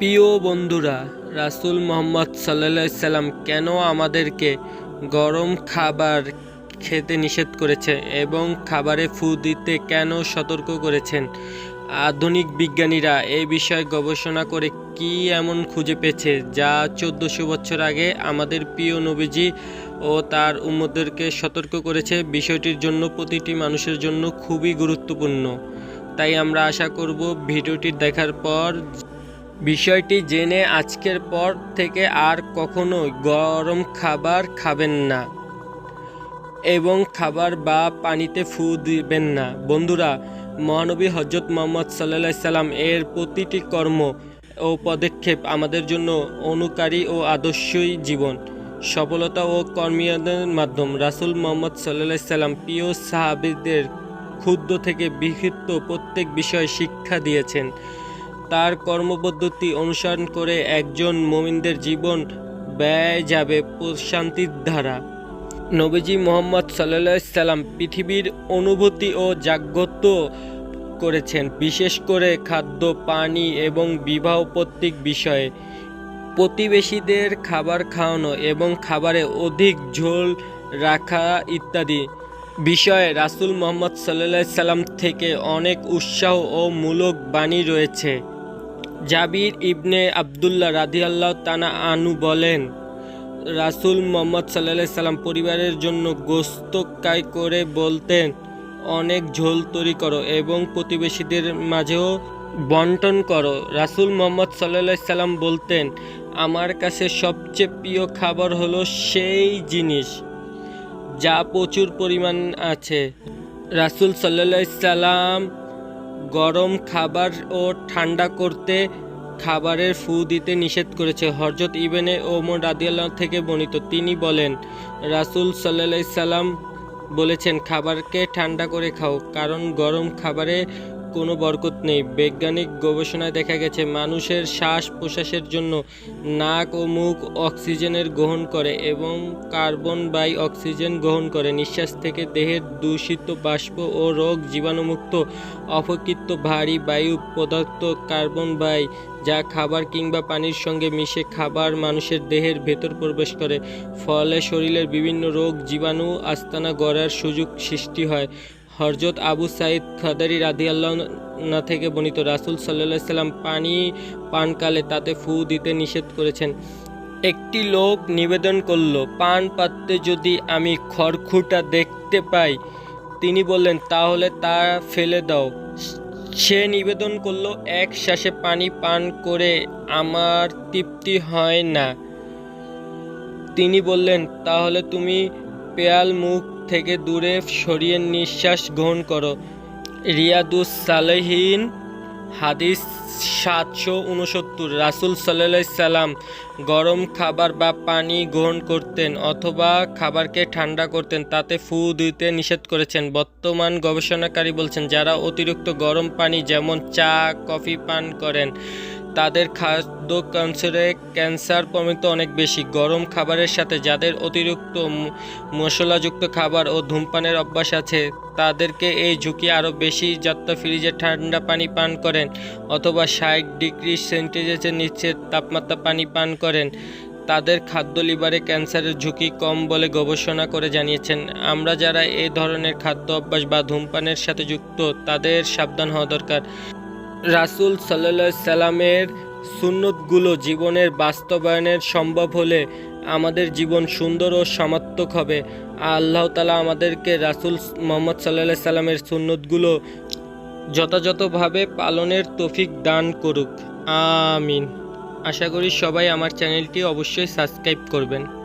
প্রিয় বন্ধুরা, রাসূল মোহাম্মদ সাল্লা সাল্লাম কেন আমাদেরকে গরম খাবার খেতে নিষেধ করেছে এবং খাবারে ফু দিতে কেন সতর্ক করেছেন? আধুনিক বিজ্ঞানীরা এই বিষয়ে গবেষণা করে কি এমন খুঁজে পেয়েছে যা চোদ্দোশো বছর আগে আমাদের প্রিয় নবীজি ও তার উম্মদেরকে সতর্ক করেছে বিষয়টির জন্য প্রতিটি মানুষের জন্য খুবই গুরুত্বপূর্ণ। তাই আমরা আশা করব ভিডিওটি দেখার পর বিষয়টি জেনে আজকের পর থেকে আর কখনো গরম খাবার খাবেন না এবং খাবার বা পানিতে ফু দিবেন না। বন্ধুরা, মহানবী হজরত মোহাম্মদ সাল্লা সাল্লাম এর প্রতিটি কর্ম ও পদক্ষেপ আমাদের জন্য অনুকারী ও আদর্শই জীবন, সফলতা ও কর্মীদের মাধ্যম। রাসূল মোহাম্মদ সাল্লা সাল্লাম প্রিয় সাহাবিদের ক্ষুদ্র থেকে বিক্ষিপ্ত প্রত্যেক বিষয়ে শিক্ষা দিয়েছেন। তার কর্মপদ্ধতি অনুসরণ করে একজন মোমিনদের জীবন ব্যয় যাবে প্রশান্তির ধারা। নবীজি মোহাম্মদ সাল্লা সাল্লাম পৃথিবীর অনুভূতি ও জাগ্রত করেছেন, বিশেষ করে খাদ্য, পানি এবং বিবাহ প্রত্যেক বিষয়ে। প্রতিবেশীদের খাবার খাওয়ানো এবং খাবারে অধিক ঝোল রাখা ইত্যাদি বিষয়ে রাসূল মোহাম্মদ সাল্লা সাল্লাম থেকে অনেক উৎসাহ ও মূলক বাণী রয়েছে। জাবির ইবনে আবদুল্লাহ রাদিয়াল্লাহ তানা আনু বলেন, রাসূল মোহাম্মদ সাল্লাহ সাল্লাম পরিবারের জন্য গোস্ত কাই করে বলতেন, অনেক ঝোল তৈরি করো এবং প্রতিবেশীদের মাঝেও বন্টন করো। রাসূল মোহাম্মদ সাল্লাহ সাল্লাম বলতেন, আমার কাছে সবচেয়ে প্রিয় খাবার হলো সেই জিনিস, যা প্রচুর পরিমাণ আছে। রাসূল সাল্লাহ সাল্লাম গরম খাবার ও ঠান্ডা করতে খাবারের ফু দিতে নিষেধ করেছে। হরজত ইবেনে ওমর রাদিয়াল্লাহ থেকে বর্ণিত। তিনি বলেন, রাসূল সাল্লাহ সাল্লাম বলেছেন, খাবারকে ঠান্ডা করে খাও, কারণ গরম খাবারে কোনো বরকত নেই। বৈজ্ঞানিক গবেষণায় দেখা গেছে, মানুষের শ্বাস প্রশ্বাসের জন্য নাক ও মুখ অক্সিজেনের গ্রহণ করে এবং কার্বন বাই অক্সিজেন গ্রহণ করে। নিঃশ্বাস থেকে দেহের দূষিত বাষ্প ও রোগ জীবাণুমুক্ত, অপকৃত ভারী বায়ু পদার্থ কার্বন বাই, যা খাবার কিংবা পানির সঙ্গে মিশে খাবার মানুষের দেহের ভেতর প্রবেশ করে। ফলে শরীরের বিভিন্ন রোগ, জীবাণু, আস্তানা গড়ার সুযোগ সৃষ্টি হয়। হরজত আবু সাইদ খাদারি রাদিয়াল্লাহ না থেকে বর্ণিত, রাসূল সাল্লাহ সাল্লাম পানি পানকালে তাতে ফু দিতে নিষেধ করেছেন। একটি লোক নিবেদন করল, পান পাত্রে যদি আমি খড়খুঁটা দেখতে পাই, তিনি বললেন, তাহলে তা ফেলে দাও। সে নিবেদন করল, এক শ্বাসে পানি পান করে আমার তৃপ্তি হয় না। তিনি বললেন, তাহলে তুমি পেয়াল মুখ থেকে দূরে সরিয়ে নিঃশ্বাস গ্রহণ করো। রিয়াদুস সালেহীন, হাদিস সাতশো উনসত্তর। রাসুল সাল্লাহ সাল্লাম গরম খাবার বা পানি গ্রহণ করতেন অথবা খাবারকে ঠান্ডা করতেন, তাতে ফু দিতে নিষেধ করেছেন। বর্তমান গবেষণাকারী বলছেন, যারা অতিরিক্ত গরম পানি, যেমন চা, কফি পান করেন তাদের খাদ্য ক্যান্সারে ক্যান্সার প্রমিত অনেক বেশি। গরম খাবারের সাথে যাদের অতিরিক্ত মশলাযুক্ত খাবার ও ধূমপানের অভ্যাস আছে, তাদেরকে এই ঝুঁকি আরও বেশি যাত্রা ফ্রিজে ঠান্ডা পানি পান করেন অথবা ষাট ডিগ্রি সেন্টিগ্রেডের নিচে তাপমাত্রা পানি পান করেন। তাদের খাদ্য লিভারে ক্যান্সারের ঝুঁকি কম বলে গবেষণা করে জানিয়েছেন। আমরা যারা এই ধরনের খাদ্য অভ্যাস বা ধূমপানের সাথে যুক্ত, তাদের সাবধান হওয়া দরকার। রাসূল সাল্লাহ সাল্লামের সুন্নতগুলো জীবনের বাস্তবায়নের সম্ভব হলে আমাদের জীবন সুন্দর ও সমাত্মক হবে। আল্লাহ তালা আমাদেরকে রাসূল মোহাম্মদ সাল্লাহ সাল্লামের সুন্নতগুলো যথাযথভাবে পালনের তৌফিক দান করুক। আমিন। আশা করি সবাই আমার চ্যানেলটি অবশ্যই সাবস্ক্রাইব করবেন।